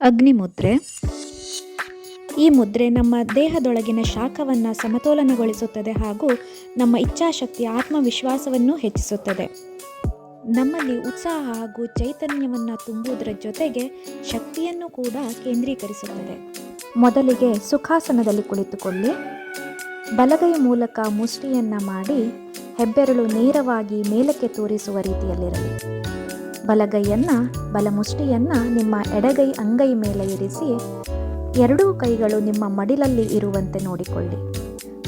ಅಗ್ನಿ ಮುದ್ರೆ ಈ ಮುದ್ರೆ ನಮ್ಮ ದೇಹದೊಳಗಿನ ಶಾಖವನ್ನು ಸಮತೋಲನಗೊಳಿಸುತ್ತದೆ ಹಾಗೂ ನಮ್ಮ ಇಚ್ಛಾಶಕ್ತಿ ಆತ್ಮವಿಶ್ವಾಸವನ್ನು ಹೆಚ್ಚಿಸುತ್ತದೆ. ನಮ್ಮಲ್ಲಿ ಉತ್ಸಾಹ ಹಾಗೂ ಚೈತನ್ಯವನ್ನು ತುಂಬುವುದರ ಜೊತೆಗೆ ಶಕ್ತಿಯನ್ನು ಕೂಡ ಕೇಂದ್ರೀಕರಿಸುತ್ತದೆ. ಮೊದಲಿಗೆ ಸುಖಾಸನದಲ್ಲಿ ಕುಳಿತುಕೊಳ್ಳಿ. ಬಲಗೈ ಮೂಲಕ ಮುಷ್ಟಿಯನ್ನು ಮಾಡಿ ಹೆಬ್ಬೆರಳು ನೇರವಾಗಿ ಮೇಲಕ್ಕೆ ತೋರಿಸುವ ರೀತಿಯಲ್ಲಿರಲಿ. ಬಲಗೈಯನ್ನು, ಬಲಮುಷ್ಟಿಯನ್ನು ನಿಮ್ಮ ಎಡಗೈ ಅಂಗೈ ಮೇಲೆ ಇರಿಸಿ, ಎರಡೂ ಕೈಗಳು ನಿಮ್ಮ ಮಡಿಲಲ್ಲಿ ಇರುವಂತೆ ನೋಡಿಕೊಳ್ಳಿ.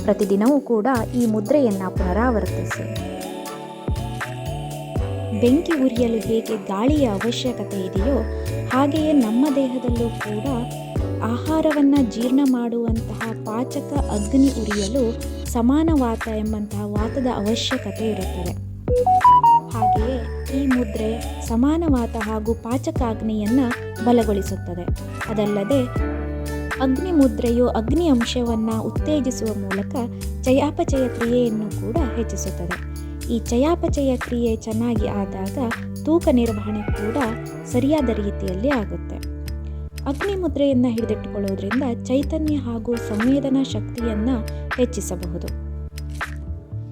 ಪ್ರತಿದಿನವೂ ಕೂಡ ಈ ಮುದ್ರೆಯನ್ನು ಪುನರಾವರ್ತಿಸಿ. ಬೆಂಕಿ ಉರಿಯಲು ಹೇಗೆ ಗಾಳಿಯ ಅವಶ್ಯಕತೆ ಇದೆಯೋ, ಹಾಗೆಯೇ ನಮ್ಮ ದೇಹದಲ್ಲೂ ಕೂಡ ಆಹಾರವನ್ನು ಜೀರ್ಣ ಮಾಡುವಂತಹ ಪಾಚಕ ಅಗ್ನಿ ಉರಿಯಲು ಸಮಾನ ವಾತ ಎಂಬಂತಹ ವಾತದ ಅವಶ್ಯಕತೆ ಇರುತ್ತದೆ. ಹಾಗೆಯೇ ಈ ಸಮಾನವಾತ ಸಮಾನ ವಾತ ಹಾಗೂ ಪಾಚಕಾಗ್ನಿಯನ್ನು ಬಲಗೊಳಿಸುತ್ತದೆ. ಅದಲ್ಲದೆ ಅಗ್ನಿ ಮುದ್ರೆಯು ಅಗ್ನಿ ಅಂಶವನ್ನು ಉತ್ತೇಜಿಸುವ ಮೂಲಕ ಚಯಾಪಚಯ ಕ್ರಿಯೆಯನ್ನು ಕೂಡ ಹೆಚ್ಚಿಸುತ್ತದೆ. ಈ ಚಯಾಪಚಯ ಕ್ರಿಯೆ ಚೆನ್ನಾಗಿ ಆದಾಗ ತೂಕ ನಿರ್ವಹಣೆ ಕೂಡ ಸರಿಯಾದ ರೀತಿಯಲ್ಲಿ ಆಗುತ್ತೆ. ಅಗ್ನಿ ಮುದ್ರೆಯನ್ನು ಹಿಡಿದಿಟ್ಟುಕೊಳ್ಳೋದ್ರಿಂದ ಚೈತನ್ಯ ಹಾಗೂ ಸಂವೇದನಾ ಶಕ್ತಿಯನ್ನು ಹೆಚ್ಚಿಸಬಹುದು.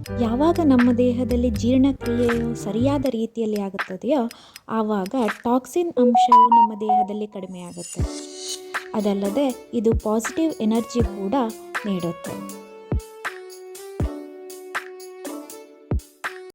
ಯಾವಾಗ ನಮ್ಮ ದೇಹದಲ್ಲಿ ಜೀರ್ಣಕ್ರಿಯೆಯು ಸರಿಯಾದ ರೀತಿಯಲ್ಲಿ ಆಗುತ್ತದೆಯೋ ಆವಾಗ ಟಾಕ್ಸಿನ್ ಅಂಶವು ನಮ್ಮ ದೇಹದಲ್ಲಿ ಕಡಿಮೆಯಾಗುತ್ತೆ. ಅದಲ್ಲದೆ ಇದು ಪಾಸಿಟಿವ್ ಎನರ್ಜಿ ಕೂಡ ನೀಡುತ್ತೆ.